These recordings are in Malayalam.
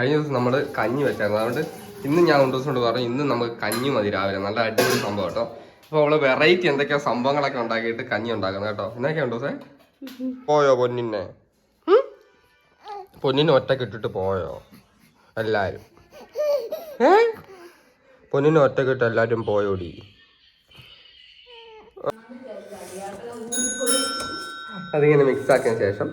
കഴിഞ്ഞ ദിവസം നമ്മൾ കഞ്ഞി വെച്ചായിരുന്നു. അതുകൊണ്ട് ഇന്ന് ഞാൻ കൊണ്ടു ദിവസം കൊണ്ട് പറഞ്ഞു ഇന്ന് നമുക്ക് കഞ്ഞി മതി രാവിലെ. നല്ല അടിപൊളി സംഭവം കേട്ടോ. അപ്പോൾ അവൾ വെറൈറ്റി എന്തൊക്കെയോ സംഭവങ്ങളൊക്കെ ഉണ്ടാക്കിയിട്ട് കഞ്ഞി ഉണ്ടാക്കുന്നത് കേട്ടോ. എന്നൊക്കെയാ ഉണ്ടോ സേ പോയോ പൊന്നിനെ? പൊന്നിനെ ഒറ്റയ്ക്ക് ഇട്ടിട്ട് പോയോ? എല്ലാരും. ഏ? പൊന്നിനെ ഒറ്റയ്ക്ക് ഇട്ട് എല്ലാരും പോയോടി? അതിങ്ങനെ മിക്സ് ആക്കിയ ശേഷം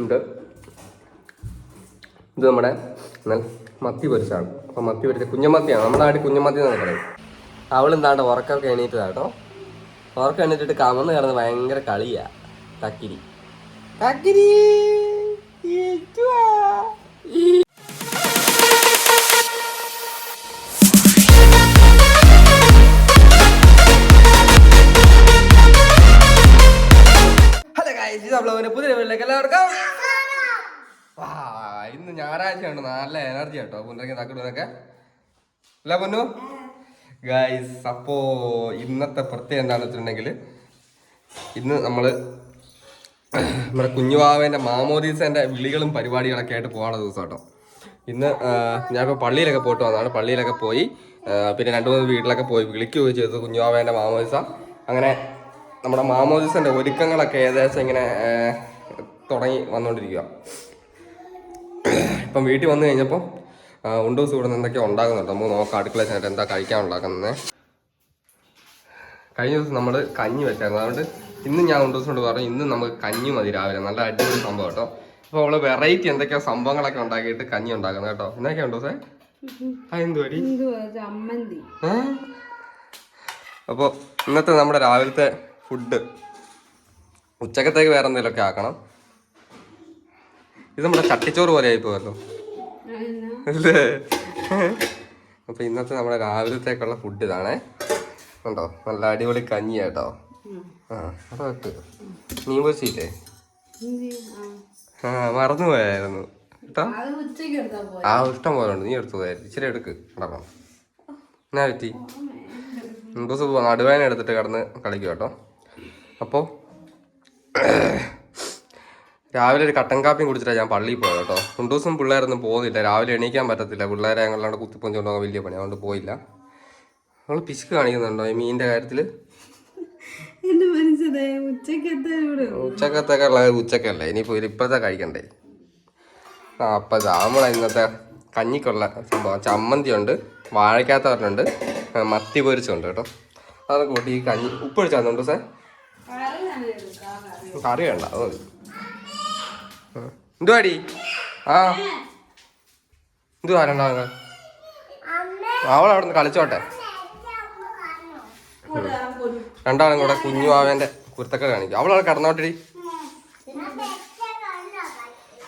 ഉണ്ട്. ഇത് നമ്മുടെ മത്തി പൊരിച്ചാണ് അപ്പം മത്തി പൊരിച്ച കുഞ്ഞമത്തിയാണ്. നമ്മുടെ നാട്ടിൽ കുഞ്ഞമത്തി എന്നാണ് പറയും. അവളെന്താണ്ട് ഉറക്കൊക്കെ എണീറ്റതാട്ടോ ഉറക്കം എണീറ്റിട്ട് കമന്ന് കിടന്ന് ഭയങ്കര കളിയാ. തക്കിരി തക്കിരി ഞായറാഴ്ചയുണ്ട് നല്ല എനർജി കേട്ടോ പുനരൊക്കെ തക്കിടുന്നൊക്കെ അല്ല പൊന്നു? ഗൈസ് അപ്പോ ഇന്നത്തെ പ്രത്യേകം എന്താണെന്ന് വെച്ചിട്ടുണ്ടെങ്കിൽ ഇന്ന് നമ്മൾ നമ്മുടെ കുഞ്ഞുവാവേന്റെ മാമോദീസന്റെ വിളികളും പരിപാടികളൊക്കെ ആയിട്ട് പോകാനുള്ള ദിവസം കേട്ടോ ഇന്ന് ഞാനിപ്പോൾ പള്ളിയിലൊക്കെ പോയിട്ട് വന്നതാണ്. പള്ളിയിലൊക്കെ പോയി പിന്നെ രണ്ട് മൂന്ന് വീട്ടിലൊക്കെ പോയി വിളിക്കുകയും ചെയ്തു കുഞ്ഞുവാവേന്റെ മാമോദിസ. അങ്ങനെ നമ്മുടെ മാമോദിസന്റെ ഒരുക്കങ്ങളൊക്കെ ഏകദേശം ഇങ്ങനെ തുടങ്ങി വന്നുകൊണ്ടിരിക്കുക ഇപ്പം വീട്ടിൽ വന്നു കഴിഞ്ഞപ്പോൾ ഉണ്ടൂസ് ഇവിടെ നിന്ന് എന്തൊക്കെയോ ഉണ്ടാകുന്നുണ്ട് നമുക്ക് നോക്കാം അടുക്കള ചെന്നിട്ട് എന്താ കഴിക്കാൻ ഉണ്ടാക്കുന്നത് കഴിഞ്ഞ ദിവസം നമ്മൾ കഞ്ഞി വെച്ചായിരുന്നു. അതുകൊണ്ട് ഇന്ന് ഞാൻ ഉണ്ടൂസ് കൊണ്ട് പറഞ്ഞു ഇന്ന് നമുക്ക് കഞ്ഞി മതി രാവിലെ. നല്ല അടിപൊളി സംഭവം കേട്ടോ. അപ്പോൾ അവൾ വെറൈറ്റി എന്തൊക്കെയോ സംഭവങ്ങളൊക്കെ ഉണ്ടാക്കിയിട്ട് കഞ്ഞി ഉണ്ടാക്കുന്നത് കേട്ടോ. എന്നൊക്കെ ഉണ്ടൂസേ എന്തുവാ? അപ്പോൾ ഇന്നത്തെ നമ്മുടെ രാവിലത്തെ ഫുഡ് ഉച്ചക്കത്തേക്ക് വേറെ എന്തെങ്കിലുമൊക്കെ ആക്കണം. ഇത് നമ്മുടെ ചട്ടിച്ചോറ് പോലെ ആയിപ്പോയല്ലോ? അല്ലേ? അപ്പൊ ഇന്നത്തെ നമ്മുടെ രാവിലത്തേക്കുള്ള ഫുഡ് ഇതാണേ. ഉണ്ടോ നല്ല അടിപൊളി കഞ്ഞി കേട്ടോ ഉം. ആ അപ്പൊ വെക്ക് നീ പൊരിച്ചില്ലേ? ആ. മറന്നു പോയായിരുന്നു. കേട്ടോ ആ ഇഷ്ടം പോലെ ഉണ്ട്. നീ എടുത്തു പോയായിരുന്നു. ഇച്ചിരി എടുക്ക്. കിടക്കണം എന്നാ പറ്റി? ദിവസം നടുവേന എടുത്തിട്ട് കടന്ന് കളിക്കും കേട്ടോ അപ്പോൾ രാവിലെ ഒരു കട്ടൻ കാപ്പിയും കുടിച്ചിട്ടാണ് ഞാൻ പള്ളിയിൽ പോയത് കേട്ടോ. രണ്ടു ദിവസം പിള്ളേരൊന്നും പോകുന്നില്ല. രാവിലെ എണീക്കാൻ പറ്റത്തില്ല. പിള്ളേരെ ഞങ്ങളാണ്ട് കുത്തിപ്പൊഞ്ചുകൊണ്ട് വലിയ പണി. അതുകൊണ്ട് പോയില്ല. നമ്മൾ പിശുക്ക് കാണിക്കുന്നുണ്ടോ ഈ മീനിന്റെ കാര്യത്തിൽ ഉച്ചക്കത്തെ ഉച്ചക്കല്ലേ? പോയി ഇപ്പോഴത്തെ കഴിക്കണ്ടേ? ആ അപ്പം നമ്മളെ ഇന്നത്തെ കഞ്ഞിക്കുള്ള സംഭവം. ചമ്മന്തി ഉണ്ട് വാഴയ്ക്കാത്ത പറഞ്ഞുണ്ട് മത്തി പൊരിച്ചുണ്ട് കേട്ടോ. അതൊക്കെ കൂട്ടി ഈ കഞ്ഞി ഉപ്പ് ഒഴിച്ചാന്നുണ്ടോ സാർ കറി വേണ്ട അത് മതി. എന്തുവാടി? ആ. എന്തുവാ രണ്ടാമത്? അവൾ അവിടെ നിന്ന് കളിച്ചോട്ടെ. രണ്ടാളും കൂടെ കുഞ്ഞു ആവേന്റെ കുരുത്തൊക്കെ കാണിക്കും. അവളവിടെ കടന്നോട്ടടി.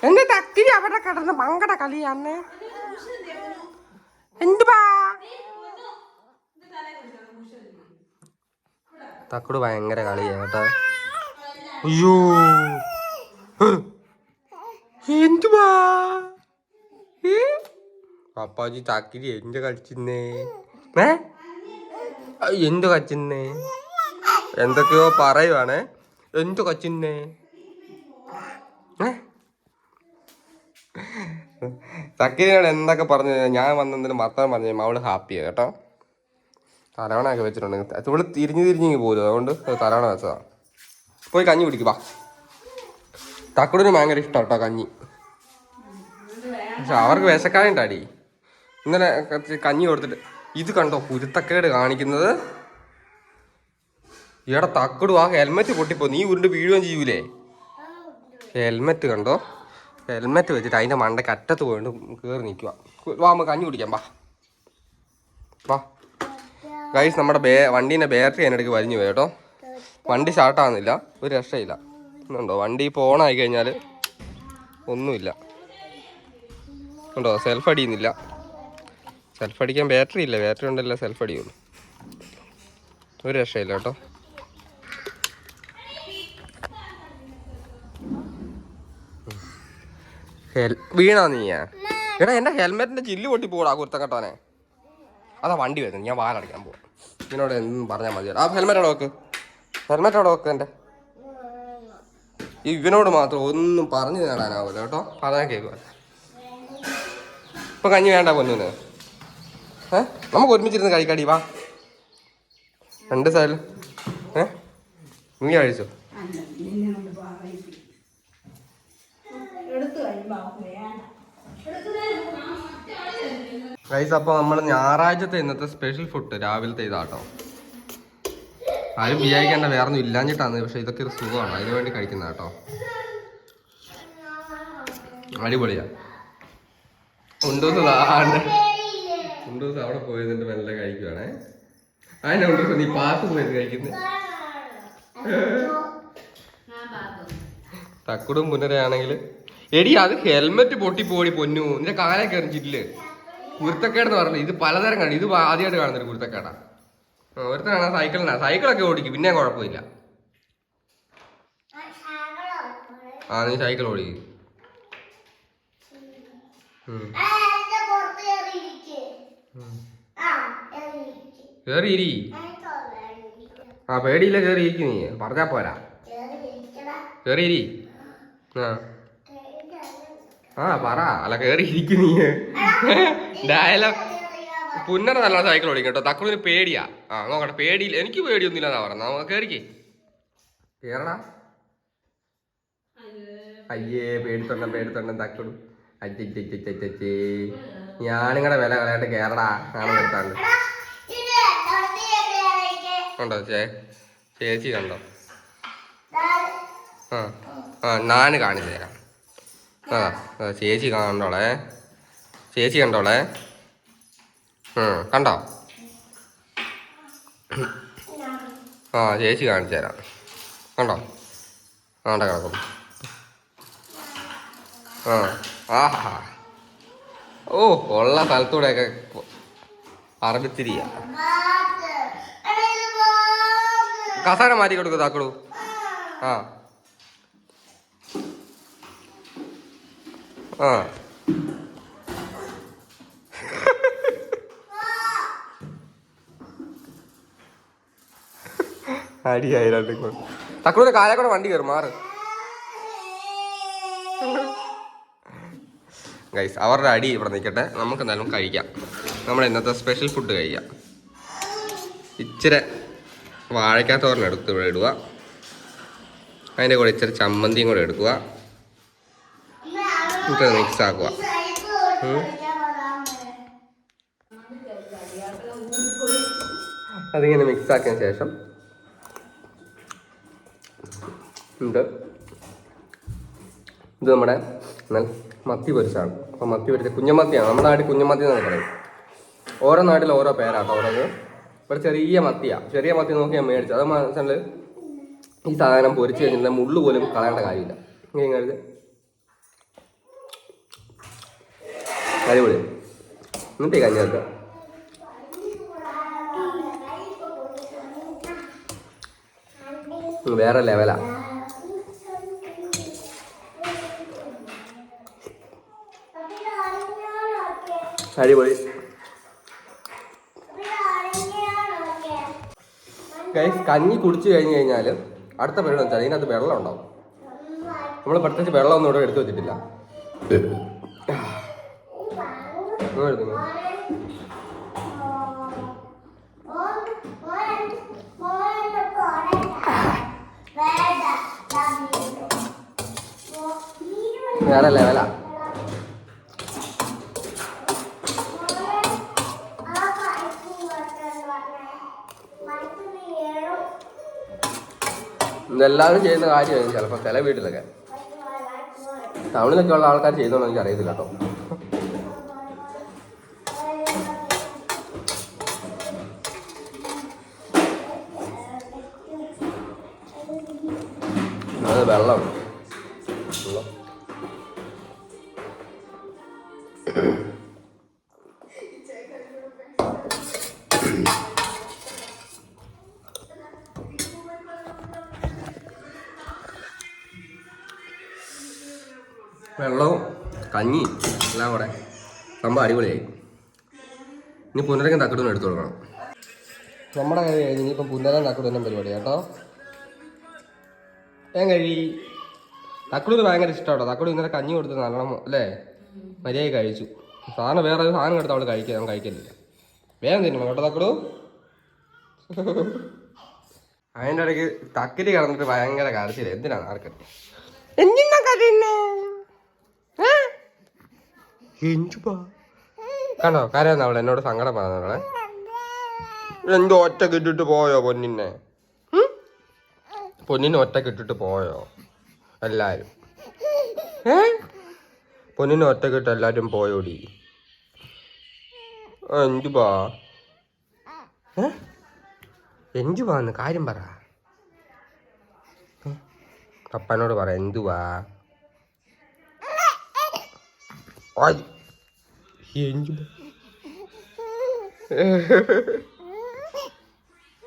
എന്റെ തക്കിരി അവിടെ കിടന്ന് മങ്കട കളിയാന്ന്. എന്തുവാ? തക്കുട് ഭയങ്കര കളിയാ കേട്ടോ. അയ്യോ. എന്തുവാ? ഏ? പപ്പാജി ചാക്കിരി എന്ത് കളിച്ചിന്നേ ഏ? എന്ത് കച്ചിന്നേ എന്തൊക്കെയോ പറയുവാണേ. എന്ത് കച്ചിന്നേ ഏ? ചക്കിരിയോട് എന്തൊക്കെ പറഞ്ഞു? ഞാൻ വന്നതിന് മാത്രം പറഞ്ഞു അവൾ ഹാപ്പിയാ കേട്ടോ. തലവണയൊക്കെ വെച്ചിട്ടുണ്ട് ഇവൾ തിരിഞ്ഞു തിരിഞ്ഞു പോലും അതുകൊണ്ട് അത് തലവണ വെച്ചതാ. പോയി കഞ്ഞി കുടിക്കുക തക്കുടിന് ഭയങ്കര ഇഷ്ടം കേട്ടോ കഞ്ഞി. പക്ഷെ അവർക്ക് വിശക്കാനുണ്ടാടി ഇന്നലെ കഞ്ഞി കൊടുത്തിട്ട് ഇത് കണ്ടോ കുരുത്തക്കേട് കാണിക്കുന്നത്? ഇവിടെ തക്കടും ആ ഹെൽമെറ്റ് പൊട്ടിപ്പോ നീ ഉരുണ്ട് വീഴുകയും ചെയ്യൂലേ? ഹെൽമെറ്റ് കണ്ടോ? ഹെൽമെറ്റ് വെച്ചിട്ട് അതിന്റെ മണ്ടയ്ക്ക് അറ്റത്ത് പോയിട്ട് കയറി നിൽക്കുക വാ നമുക്ക് കഞ്ഞി കുടിക്കാം വാ. വാ. ഗൈസ് നമ്മുടെ ബേ വണ്ടീന്റെ ബാറ്ററി അതിനിടയ്ക്ക് വലിഞ്ഞു പോയി കേട്ടോ. വണ്ടി സ്റ്റാർട്ടാകുന്നില്ല ഒരു രക്ഷയില്ല. ഉണ്ടോ വണ്ടി ഇപ്പോൾ ഓണായി കഴിഞ്ഞാൽ ഒന്നുമില്ല. ഉണ്ടോ? സെൽഫ് അടിയുന്നില്ല. സെൽഫ് അടിക്കാൻ ബാറ്ററി ഇല്ല. ബാറ്ററി ഉണ്ടല്ല സെൽഫ് അടിയുള്ളൂ ഒരു രക്ഷയില്ല കേട്ടോ. വീണാ നീയാ എടാ എന്റെ ഹെൽമെറ്റിന്റെ ചില്ല് പൊട്ടി പോടാ കുരുത്തക്കട്ടോനെ അതാ വണ്ടി വരുന്നത്. ഞാൻ വാലടിക്കാൻ പോവാം. ഇതിനോട് എന്നും പറഞ്ഞാൽ മതി ആ ഹെൽമെറ്റ് അവിടെ വെക്ക്? ഹെൽമെറ്റ് അവിടെ വെക്ക് എന്റെ ഇവനോട് മാത്രം ഒന്നും പറഞ്ഞു നേടാനാവില്ല കേട്ടോ. പറഞ്ഞാൽ കേൾക്കുക ഇപ്പൊ കഞ്ഞി വേണ്ട പൊന്നിന്. ഏ? നമുക്ക് ഒരുമിച്ചിരുന്ന് കഴിക്കാടി വാ. രണ്ട് സൈഡിൽ ഏ? നീ കഴിച്ചോ? ഗൈസ് അപ്പോൾ നമ്മൾ ഞായറാഴ്ചത്തെ ഇന്നത്തെ സ്പെഷ്യൽ ഫുഡ് രാവിലത്തെ ഇതാട്ടോ. ആരും വിചാരിക്കേണ്ട വേറെ ഒന്നും ഇല്ലാഞ്ഞിട്ടാണ് പക്ഷെ ഇതൊക്കെ ഒരു സുഖമാണ്. അതിനു വേണ്ടി കഴിക്കുന്ന കേട്ടോ. അടിപൊളിയാ. ഉണ്ടോസ് ഉണ്ടൂസ് അവിടെ പോയതിന്റെ മെല്ലെ കഴിക്കുവാണേ. അതിനെ ഉണ്ടോസ് നീ പാത്ത് പോയത് കഴിക്കുന്നത് തക്കുടും പുനരയാണെങ്കിൽ എടി അത് ഹെൽമെറ്റ് പൊട്ടി പോടി പൊന്നു. നിന്റെ കാലൊക്കെ കയറിച്ചിട്ടില്ലേ കുരുത്തക്കേടെന്ന് പറഞ്ഞില്ല? ഇത് പലതരം കാണും. ഇത് ആദ്യമായിട്ട് കാണുന്ന ഒരു കുരുത്തക്കേടാ. ഒരുത്തനാണ് സൈക്കിളിനാ. സൈക്കിളൊക്കെ ഓടിക്കും പിന്നെ കുഴപ്പമില്ല. ആ നീ സൈക്കിൾ ഓടിക്കും. കേറി ഇരി ആ പേടിയില്ല കേറി ഇരിക്കും നീ. പറഞ്ഞാ പോരാ. കേറി ഇരി ആ. ആ പറ. അല്ല കേറി ഇരിക്കും നീ ഡയലോഗ് പുന്നര നല്ല സൈക്കിൾ ഓടിക്കും കേട്ടോ. തക്കുളിന് പേടിയാ. ആ നോക്കട്ടെ പേടിയില്ല. എനിക്ക് പേടിയൊന്നുമില്ല എന്നാ പറഞ്ഞ നമുക്ക് കേറടാ. അയ്യേ പേടിത്തൊണ്ടൻ പേടിത്തൊണ്ടൻ തക്കുളു. അച്ചേ ഞാനിങ്ങടെ വില കളയാണ്ട് കേറടാ. കാണാൻ എടുത്താണ്ട് കണ്ടോ ചേ ചേച്ചി കണ്ടോ? ആ ആ ഞാൻ കാണിച്ചു തരാം ആ ചേച്ചി കണ്ടോളെ. ചേച്ചി കണ്ടോളെ. കണ്ടോ? ആ ചേച്ചി കാണിച്ചു തരാം. കണ്ടോ? ആണ്ട കിടക്കും ആ ആഹാ. ഓ ഉള്ള സ്ഥലത്തൂടെയൊക്കെ അറബിത്തിരിയ കസാര മാറ്റി കൊടുക്കും താക്കളൂ. ആ. ആ. അടിയായി രണ്ടും കൂടെ വണ്ടി കയറും മാറ്. ഗൈസ് അവരുടെ അടി ഇവിടെ നിൽക്കട്ടെ നമുക്ക് എന്തായാലും കഴിക്കാം. നമ്മൾ ഇന്നത്തെ സ്പെഷ്യൽ ഫുഡ് കഴിക്കാം. ഇച്ചിരി വാഴയ്ക്കാത്തോരൻ എടുത്ത് ഇവിടെ ഇടുക. അതിന്റെ കൂടെ ഇച്ചിരി ചമ്മന്തിയും കൂടെ എടുക്കുക. എന്നിട്ട് മിക്സ് ആക്കുക. അതിങ്ങനെ മിക്സ് ആക്കിയതിന് ശേഷം ഉണ്ട്. ഇത് നമ്മുടെ മത്തി പൊരിച്ചാണ്. അപ്പോൾ മത്തി പൊരിച്ച കുഞ്ഞമത്തിയാണ്. നമ്മുടെ നാട്ടിൽ കുഞ്ഞമത്തി എന്നാണ് പറയും ഓരോ നാട്ടിൽ ഓരോ പേരാട്ടോ ഓരോന്ന്. ഇവിടെ ചെറിയ മത്തിയാണ് ചെറിയ മത്തി നോക്കി ഞാൻ മേടിച്ചു. അത് മനസ്സിൽ ഈ സാധനം പൊരിച്ചു കഴിഞ്ഞാൽ മുള്ളു പോലും കളയേണ്ട കാര്യമില്ല. ഇങ്ങനെ കരുത് അടിപൊളി. എന്നിട്ട് ഈ വേറെ ലെവലാ അടിപൊളി. ഗൈസ് കഞ്ഞി കുടിച്ചു കഴിഞ്ഞു കഴിഞ്ഞാൽ അടുത്ത പരിപാടി വെച്ചാൽ ഇതിനകത്ത് വെള്ളം ഉണ്ടാവും. നമ്മൾ പ്രത്യേകിച്ച് വെള്ളമൊന്നും ഇവിടെ എടുത്തു വെച്ചിട്ടില്ല. വേറെ ലെവലാ. ഇതെല്ലാവരും ചെയ്യുന്ന കാര്യമായിരിക്കും ചിലപ്പോൾ ചില വീട്ടിലൊക്കെ. ടൗണിലൊക്കെ ഉള്ള ആൾക്കാർ ചെയ്തോളൂ എനിക്ക് അറിയത്തില്ല കേട്ടോ. വെള്ളം. വെള്ളവും കഞ്ഞിയും എല്ലാം കൂടെ. സംഭവം അടിപൊളിയായി. ഇനി പുനരകം തക്കടും എടുത്തു കൊടുക്കണം. നമ്മുടെ കഴിവ് കഴിഞ്ഞ് ഇനിയിപ്പം പുനരകം തക്കടൂന്നും പരിപാടി കേട്ടോ. ഞാൻ കഴി തക്കുടൂര് ഭയങ്കര ഇഷ്ടമാട്ടോ. തക്കുടു ഇന്നലെ കഞ്ഞി കൊടുത്ത് നല്ലോണം അല്ലേ? മര്യാദ കഴിച്ചു. സാധനം വേറെ ഒരു സാധനം എടുത്ത് അവൾ കഴിക്കുക അവൻ വേഗം തിന്നണം കേട്ടോ തക്കടൂ അതിന്റെ ഇടയ്ക്ക് തക്കിരി കിടന്നിട്ട് ഭയങ്കര കരച്ചില്ല എന്തിനാണ് ആർക്കട്ടെ എന്തിനാ കരയുന്നേ? കണ്ടോ? കരയുന്ന അവളെ എന്നോട് സങ്കടം പറഞ്ഞവളെ എന്തോ ഒറ്റയ്ക്ക് ഇട്ടിട്ട് പോയോ പൊന്നിനെ? പൊന്നിനെ ഒറ്റയ്ക്ക് ഇട്ടിട്ട് പോയോ? എല്ലാരും. ഏ? പൊന്നിനെ ഒറ്റയ്ക്ക് ഇട്ട് എല്ലാരും പോയോടി? എഞ്ചുപാ ഏ? എന്തുവാന്ന് കാര്യം പറ? പപ്പനോട് പറ എന്തുവാ? ആയ്. എന്തുവാ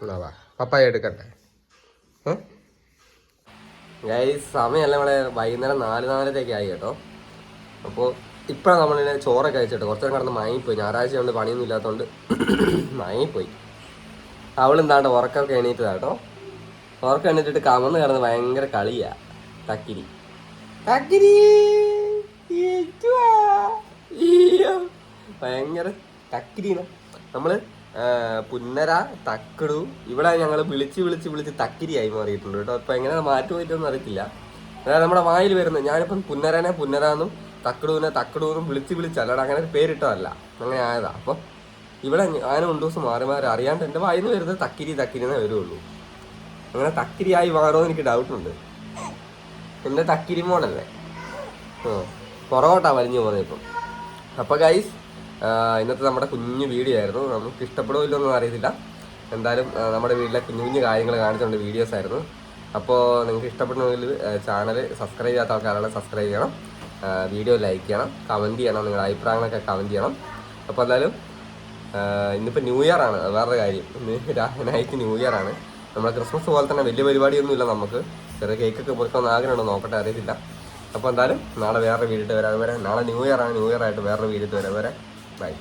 എന്നാ വാ പപ്പായ എടുക്കട്ടെ. ഗൈസ് സമയമല്ല നമ്മളെ വൈകുന്നേരം നാല് നാലരയൊക്കെ ആയി കേട്ടോ. അപ്പോൾ ഇപ്പോഴാണ് നമ്മളിങ്ങനെ ചോറൊക്കെ കഴിച്ചിട്ട് കുറച്ച് നേരം കിടന്ന് മയങ്ങിപ്പോയി. ഞായറാഴ്ച കൊണ്ട് പണിയൊന്നും ഇല്ലാത്തതുകൊണ്ട് മയങ്ങിപ്പോയി. അവളെന്താണ്ട് ഉറക്കമൊക്കെ എണീറ്റതാ കേട്ടോ. ഉറക്കം എണീറ്റിട്ട് കമന്ന് കിടന്ന് ഭയങ്കര കളിയാ. തക്കിരി. തക്കിരി. ഭയങ്കര തക്കിരീന നമ്മൾ പുന്നര തക്കടു ഇവിടെ ഞങ്ങൾ വിളിച്ച് വിളിച്ച് വിളിച്ച് തക്കിരിയായി മാറിയിട്ടുണ്ട് കേട്ടോ. അപ്പൊ എങ്ങനെ മാറ്റി പോയിട്ടൊന്നും അറിയത്തില്ല. അതായത് നമ്മുടെ വായിൽ വരുന്നത് ഞാനിപ്പം പുന്നരനെ പുന്നരാന്നും തക്കടുവിനെ തക്കിടുവെന്നും വിളിച്ച് വിളിച്ച് അല്ലാണ്ട് അങ്ങനെ ഒരു പേരിട്ടതല്ല. അങ്ങനെ ആയതാ. അപ്പം ഇവിടെ ആന രണ്ടു ദിവസം മാറി മാറി അറിയാണ്ട് എന്റെ വായിൽ നിന്ന് വരുന്നത് തക്കിരി തക്കിരി എന്നേ വരുള്ളൂ. അങ്ങനെ തക്കിരിയായി മാറുമോ എനിക്ക് ഡൗട്ടുണ്ട് എന്റെ തക്കിരി മോണല്ലേ ആ പുറകോട്ടാ വലിഞ്ഞു പോകുന്നത് ഇപ്പം അപ്പോൾ ഗൈസ് ഇന്നത്തെ നമ്മുടെ കുഞ്ഞു വീഡിയോ ആയിരുന്നു. നമുക്ക് ഇഷ്ടപ്പെടുമോ ഇല്ലെന്നൊന്നും അറിയത്തില്ല. എന്തായാലും നമ്മുടെ വീട്ടിലെ കുഞ്ഞു കുഞ്ഞു കാര്യങ്ങൾ കാണിച്ചുകൊണ്ട് വീഡിയോസ് ആയിരുന്നു. അപ്പോൾ നിങ്ങൾക്ക് ഇഷ്ടപ്പെടണമെങ്കിൽ ചാനൽ സബ്സ്ക്രൈബ് ചെയ്യാത്ത ആൾക്കാരാണെങ്കിൽ സബ്സ്ക്രൈബ് ചെയ്യണം. വീഡിയോ ലൈക്ക് ചെയ്യണം. കമന്റ് ചെയ്യണം. നിങ്ങളുടെ അഭിപ്രായങ്ങളൊക്കെ കമന്റ് ചെയ്യണം. അപ്പോൾ എന്തായാലും ഇന്നിപ്പോൾ ന്യൂ ഇയർ ആണ്. വേറൊരു കാര്യം. നൈറ്റ് ന്യൂ ഇയർ ആണ്. നമ്മുടെ ക്രിസ്മസ് പോലെ തന്നെ വലിയ പരിപാടിയൊന്നും ഇല്ല നമുക്ക്. ചെറിയ കേക്കൊക്കെ പൊറുക്കാൻ ആഗ്രഹമുണ്ടോ നോക്കട്ടെ അറിയത്തില്ല. അപ്പോൾ എന്തായാലും നാളെ വേറെ വീട്ടിൽ വരാതെ വരെ നാളെ ന്യൂ ഇയർ ആണ് ന്യൂ ഇയർ ആയിട്ട് വേറെ വീട്ടിൽ വരാം. വരെ ബൈ.